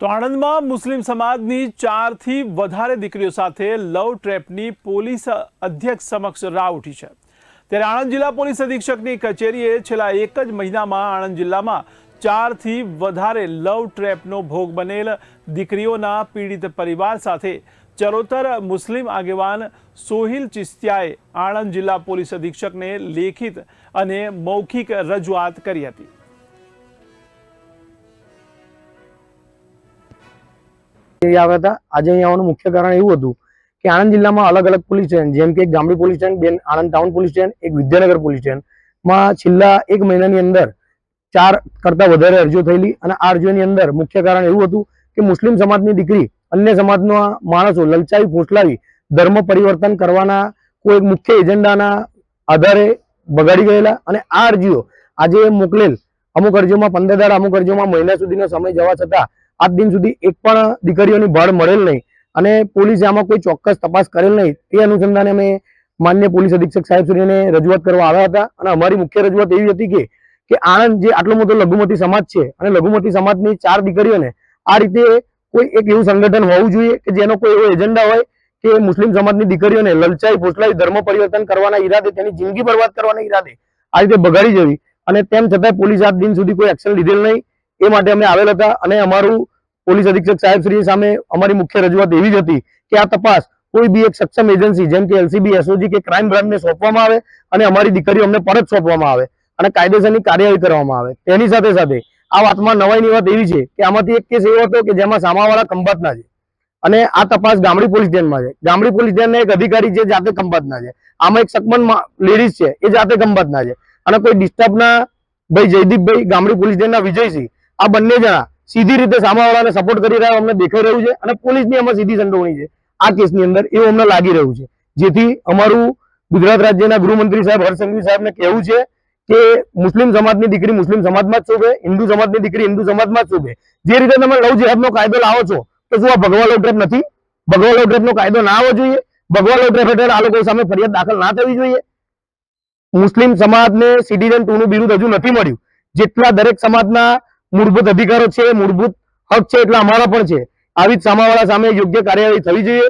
તો આણંદમાં મુસ્લિમ સમાજની ચારથી વધારે દીકરીઓ સાથે લવ ટ્રેપની પોલીસ અધ્યક્ષ સમક્ષ રાહ ઉઠી છે. ત્યારે આણંદ જિલ્લા પોલીસ અધિક્ષકની કચેરીએ છેલ્લા એક જ મહિનામાં આણંદ જિલ્લામાં ચારથી વધારે લવ ટ્રેપનો ભોગ બનેલ દીકરીઓના પીડિત પરિવાર સાથે ચરોતર મુસ્લિમ આગેવાન સોહિલ ચિસ્તિયાએ આણંદ જિલ્લા પોલીસ અધિક્ષકને લેખિત અને મૌખિક રજૂઆત કરી હતી. આવ્યા હતા. આજે અહીંયા આવવાનું મુખ્ય કારણ એવું હતું કે આણંદ જિલ્લામાં અલગ અલગ પોલીસ સ્ટેશન, જેમ કે ગામડી પોલીસ સ્ટેશન, બેન આણંદ ટાઉન પોલીસ સ્ટેશન, એક વિદ્યાનગર પોલીસ સ્ટેશનમાં છેલ્લા એક મહિનાની અંદર ચાર કરતા વધારે અરજીઓ થયેલી અને આ અરજીઓની અંદર મુખ્ય કારણ એવું હતું કે મુસ્લિમ સમાજની દીકરી, અન્ય સમાજના માણસો લલચાવી, ફોસલાવી, ધર્મ પરિવર્તન કરવાના કોઈ મુખ્ય એજન્ડાના આધારે બગાડી ગયેલા અને આ અરજીઓ આજે મોકલેલ. અમુક અરજીઓમાં પંદર દાડા, અમુક અરજીઓમાં મહિના સુધીનો સમય જવા છતાં આજ દિન સુધી એક પણ દીકરીઓની ભાળ મળેલ નહીં. અને પોલીસે આમાં કોઈ ચોક્કસ તપાસ કરેલ નહીં. તે અનુસંધાને અમે માન્ય પોલીસ અધિક્ષક સાહેબ શ્રીને રજૂઆત કરવા આવ્યા હતા. અને અમારી મુખ્ય રજૂઆત એવી હતી કે કે આણંદ જે આટલો મોટો લઘુમતી સમાજ છે અને લઘુમતી સમાજની ચાર દીકરીઓને આ રીતે કોઈ એક એવું સંગઠન હોવું જોઈએ કે જેનો કોઈ એવો એજન્ડા હોય કે મુસ્લિમ સમાજની દીકરીઓને લલચાઈ ફોસલાઈ ધર્મ પરિવર્તન કરવાના ઈરાદે, તેની જિંદગી બરબાદ કરવાના ઈરાદે આ રીતે બગાડી જવી અને તેમ છતાં પોલીસ આજ દિન સુધી કોઈ એક્શન લીધેલ નહીં. એ માટે અમે આવેલ હતા અને અમારું પોલીસ અધિક્ષક સાહેબ શ્રી સામે અમારી મુખ્ય રજૂઆત એવી જ હતી કે આ તપાસ કોઈ બી એક સક્ષમ એજન્સી જેમ કે એલસીબી એસઓજી કે ક્રાઇમ બ્રાન્ચને સોંપવામાં આવે અને અમારી દીકરીઓ અમને પરત સોંપવામાં આવે અને કાયદેસરની કાર્યવાહી કરવામાં આવે. તેની સાથે સાથે આ વાતમાં નવાઈની વાત એવી છે કે આમાંથી એક કેસ એવો હતો કે જેમાં સામાવાળા ખંભાતના છે. અને આ તપાસ ગામડી પોલીસ સ્ટેશનમાં છે. ગામડી પોલીસ સ્ટેશનના એક અધિકારી છે, જાતે ખંભાતના છે. આમાં એક સકમન લેડીઝ છે, એ જાતે ખંભાતના છે. અને કોઈ ડિસ્ટર્બના ભાઈ જયદીપભાઈ ગામડી પોલીસ સ્ટેશનના વિજયસિંહ આ બંને જણા સીધી રીતે સામાવાળાને સપોર્ટ કરી રહ્યા અમને દેખાઈ રહ્યું છે અને પોલીસની અમે સીધી સંડોવણી છે. આ કેસની અંદર એવું અમને લાગી રહ્યું છે. જેથી અમારું ગુજરાત રાજ્યના ગૃહમંત્રી સાહેબ હર્ષ સાહેબને કહેવું છે કે મુસ્લિમ સમાજની દીકરી મુસ્લિમ સમાજમાં જ શોભે, હિન્દુ સમાજની દીકરી હિન્દુ સમાજમાં જ શોભે. જે રીતે તમે લવ જેહાદનો કાયદો લાવો છો, તો શું આ ભગવા લવ નથી? ભગવા લવ કાયદો ના આવવો જોઈએ? ભગવા લવ હેઠળ આ લોકો સામે ફરિયાદ દાખલ ના થવી જોઈએ? મુસ્લિમ સમાજને સિટીઝન ટુ નું બિરુદ હજુ નથી મળ્યું. જેટલા દરેક સમાજના મૂળભૂત અધિકારો છે, મૂળભૂત હક છે, એટલા અમારા પણ છે. આવી જ સામાવાળા સામે યોગ્ય કાર્યવાહી થવી જોઈએ.